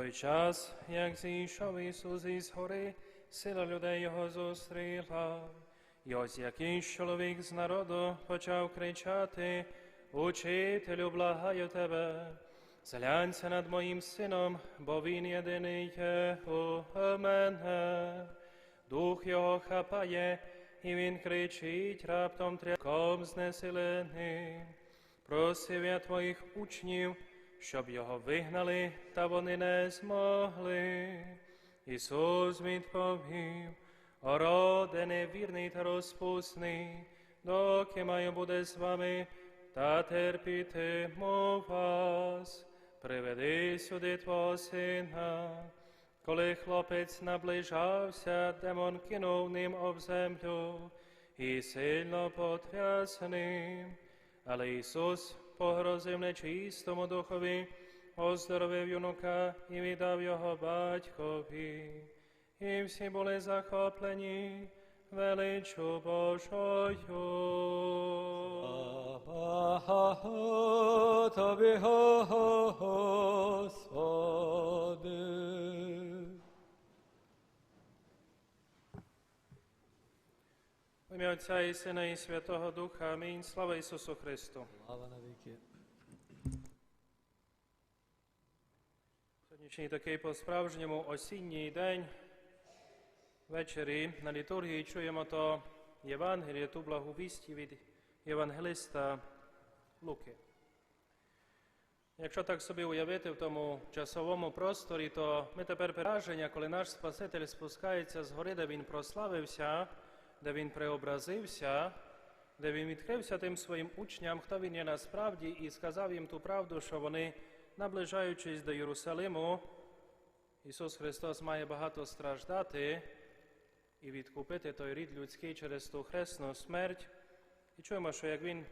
той час, як зійшов Ісус із гори, сила людей його зустріла. І ось якийсь чоловік з народу почав кричати, Учителю, благаю тебе, зглянься над моїм сином, бо він єдиний є у мене. Дух його хапає, і він кричить раптом тряком знесилений. Просив я твоїх учнів, щоб його вигнали, та вони не змогли. Ісус відповів, о роде невірний та розпусний, доки маю буде з вами, та терпітиму вас. Приведи сюди твого сина. Коли хлопець наближався, демон кинув ним об землю і сильно потрясним. Але Ісус pohrozím nečistému duchovi, ozdravil junoka i vydav jeho baťkovi. I vsi boli zachopeni veliču Božoju. Slava Tobě, ім'я Отця і Сина і Святого Духа. Амінь. Слава Ісусу Христу. Слава навіки. Сьогоднішній такий по-справжньому осінній день. Ввечері на літургії чуємо то Євангеліє, ту благовісті від Євангелиста Луки. Якщо так собі уявити в тому часовому просторі, то ми тепер враження, коли наш Спаситель спускається з гори, де він прославився, де він преобразився, де він відкрився тим своїм учням, хто він є насправді, і сказав їм ту правду, що вони, наближаючись до Єрусалиму, Ісус Христос має багато страждати і відкупити той рід людський через ту хресну смерть. І чуємо, що як він,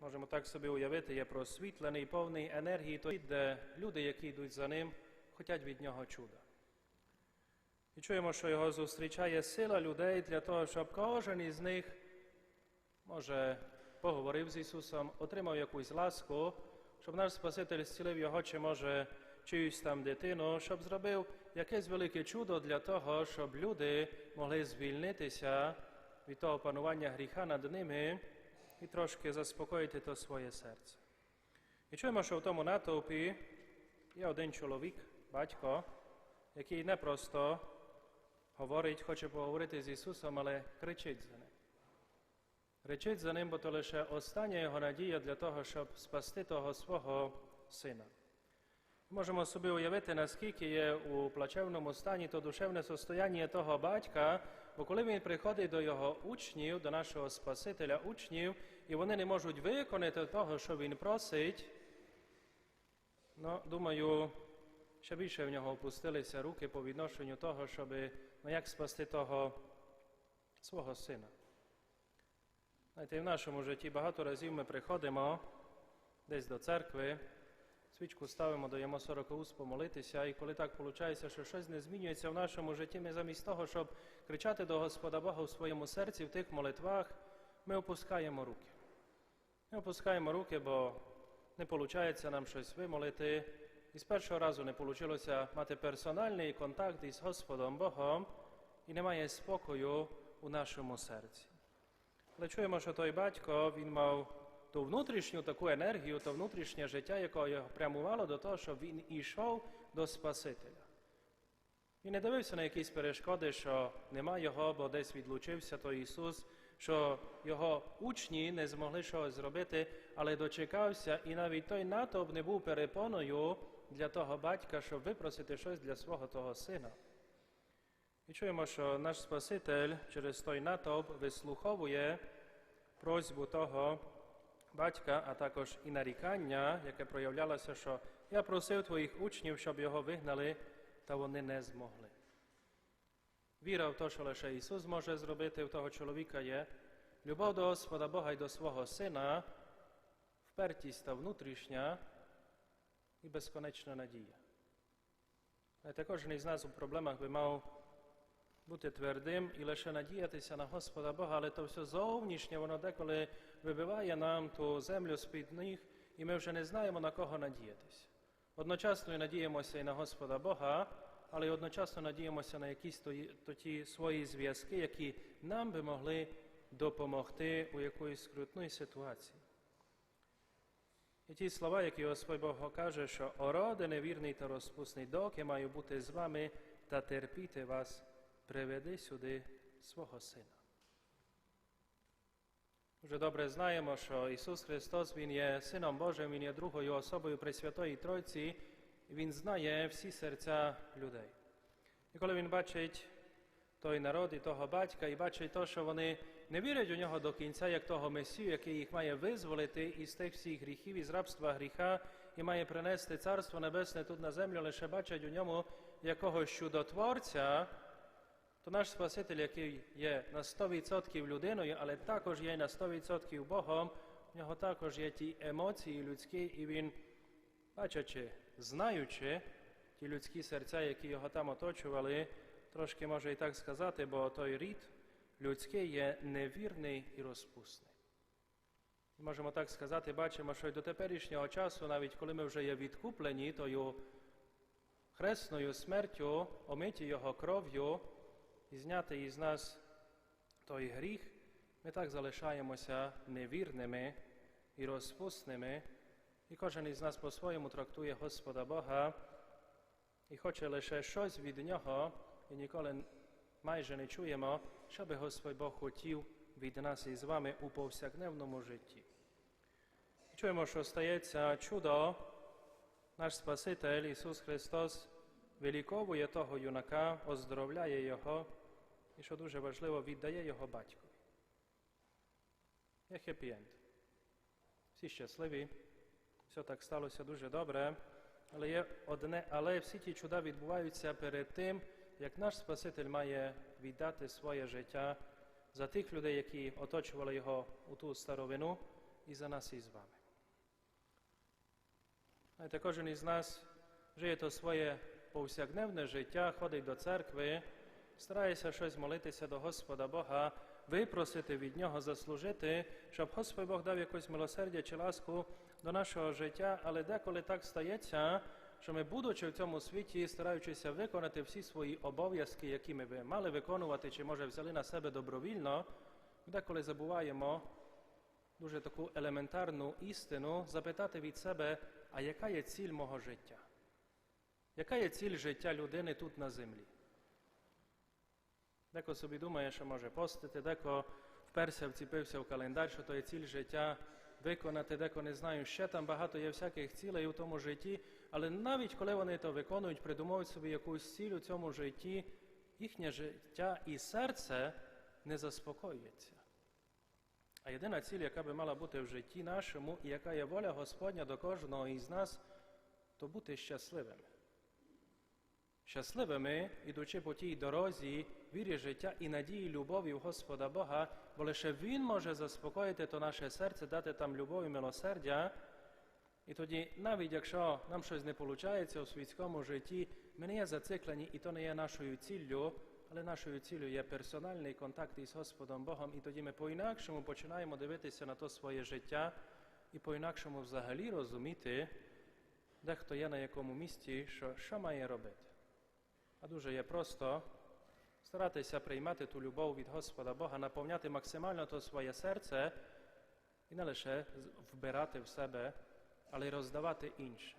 можемо так собі уявити, є просвітлений, повний енергії, то де люди, які йдуть за ним, хочуть від нього чуда. І чуємо, що його зустрічає сила людей для того, щоб кожен із них, може, поговорив з Ісусом, отримав якусь ласку, щоб наш Спаситель зцілив його, чи може чиюсь там дитину, щоб зробив якесь велике чудо для того, щоб люди могли звільнитися від того панування гріха над ними і трошки заспокоїти то своє серце. І чуємо, що в тому натовпі є один чоловік, батько, який не просто говорить, хоче поговорити з Ісусом, але кричить за ним. Кричить за ним, бо то лише остання його надія для того, щоб спасти того свого сина. Можемо собі уявити, наскільки є у плачевному стані то душевне состояння того батька, бо коли він приходить до його учнів, до нашого Спасителя учнів, і вони не можуть виконати того, що він просить, ну, думаю, ще більше в нього опустилися руки по відношенню того, щоб ну, як спасти того свого сина. Знаєте, і в нашому житті багато разів ми приходимо десь до церкви, свічку ставимо, даємо 40 уст помолитися, і коли так виходить, що щось не змінюється в нашому житті, ми замість того, щоб кричати до Господа Бога в своєму серці в тих молитвах, ми опускаємо руки. Ми опускаємо руки, бо не виходить нам щось вимолити. І з першого разу не вийшло мати персональний контакт із Господом Богом, і немає спокою у нашому серці. Але чуємо, що той батько він мав ту внутрішню таку енергію, то внутрішнє життя, яке його прямувало до того, щоб він ішов до Спасителя. Він не дивився на якісь перешкоди, що нема його, бо десь відлучився той Ісус, що його учні не змогли щось зробити, але дочекався, і навіть той натовп не був перепоною для того батька, щоб випросити щось для свого того сина. І чуємо, що наш Спаситель через той натовп вислуховує просьбу того батька, а також і нарікання, яке проявлялося, що я просив твоїх учнів, щоб його вигнали, та вони не змогли. Віра в те, що лише Ісус може зробити в того чоловіка є, любов до Господа Бога і до свого Сина, впертість та внутрішня і безконечна надія. Знаєте, кожен із нас у проблемах би мав бути твердим і лише надіятися на Господа Бога, але то все зовнішнє, воно деколи вибиває нам ту землю з-під ніг, і ми вже не знаємо, на кого надіятися. Одночасно і надіємося і на Господа Бога, але одночасно надіємося на якісь тої- то ті свої зв'язки, які нам би могли допомогти у якоїсь скрутної ситуації. І ті слова, які Господь Бог каже, що ороде невірний та розпусний, доки маю бути з вами та терпіти вас, приведи сюди свого Сина. Дуже добре знаємо, що Ісус Христос Він є Сином Божим, Він є другою особою Пресвятої Тройці, Він знає всі серця людей. І коли Він бачить той народ і того батька, і бачить те, що вони не вірять у нього до кінця, як того Месію, який їх має визволити із тих всіх гріхів, із рабства гріха, і має принести Царство Небесне тут на землю, лише бачать у ньому якогось чудотворця, то наш Спаситель, який є на 100% людиною, але також є на 100% Богом, в нього також є ті емоції людські, і він, бачачи, знаючи ті людські серця, які його там оточували, трошки може і так сказати, бо той рід людський є невірний і розпусний. І можемо так сказати, бачимо, що й до теперішнього часу, навіть коли ми вже є відкуплені тою хресною смертю, омиті його кров'ю і зняти із нас той гріх, ми так залишаємося невірними і розпусними, і кожен із нас по-своєму трактує Господа Бога і хоче лише щось від нього, і ніколи майже не чуємо, що би Господь Бог хотів від нас із вами у повсякденному житті. І чуємо, що стається чудо, наш Спаситель Ісус Христос виліковує того юнака, оздоровляє його, і що дуже важливо, віддає його батькові. Є хеппі-енд. Всі щасливі, все так сталося дуже добре, але є одне, але всі ті чуда відбуваються перед тим, як наш Спаситель має віддати своє життя за тих людей, які оточували його у ту старовину, і за нас із вами. Знаєте, кожен із нас жиє то своє повсякденне життя, ходить до церкви, старається щось молитися до Господа Бога, випросити від Нього, заслужити, щоб Господь Бог дав якось милосердя чи ласку до нашого життя, але деколи так стається, що ми, будучи в цьому світі, стараючися виконати всі свої обов'язки, які ми би мали виконувати, чи може взяли на себе добровільно, деколи забуваємо дуже таку елементарну істину запитати від себе, а яка є ціль мого життя? Яка є ціль життя людини тут на землі? Деко собі думає, що може постити, деко вперся, вціпився в календар, що то є ціль життя виконати, деко не знаю, ще там багато є всяких цілей у тому житті, але навіть коли вони то виконують, придумують собі якусь ціль у цьому житті, їхнє життя і серце не заспокоюється. А єдина ціль, яка би мала бути в житті нашому, і яка є воля Господня до кожного із нас, то бути щасливими. Щасливими, ідучи по тій дорозі, вірі життя і надії любові в Господа Бога, бо лише Він може заспокоїти то наше серце, дати там любов і милосердя. І тоді, навіть якщо нам щось не виходить у світському житті, ми не є зациклені, і то не є нашою ціллю, але нашою ціллю є персональний контакт із Господом Богом, і тоді ми по-інакшому починаємо дивитися на то своє життя і по-інакшому взагалі розуміти, де хто є на якому місці, що, що має робити. А дуже є просто старатися приймати ту любов від Господа Бога, наповняти максимально то своє серце і не лише вбирати в себе, але й роздавати інше.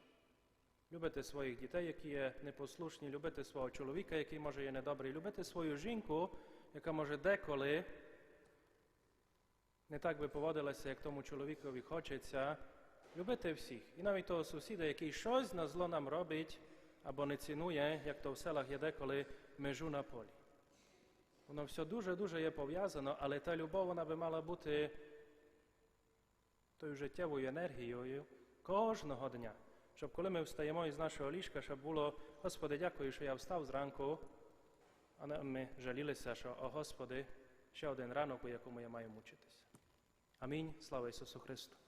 Любити своїх дітей, які є непослушні, любити свого чоловіка, який може є недобрий, любити свою жінку, яка може деколи не так би поводилася, як тому чоловікові хочеться, любити всіх. І навіть того сусіда, який щось на зло нам робить або не цінує, як то в селах є деколи межу на полі. Воно все дуже-дуже є пов'язано, але та любов вона би мала бути тою життєвою енергією кожного дня. Щоб коли ми встаємо із нашого ліжка, щоб було, Господи, дякую, що я встав зранку, а ми жалілися, що, о Господи, ще один ранок, у якому я маю мучитися. Амінь. Слава Ісусу Христу.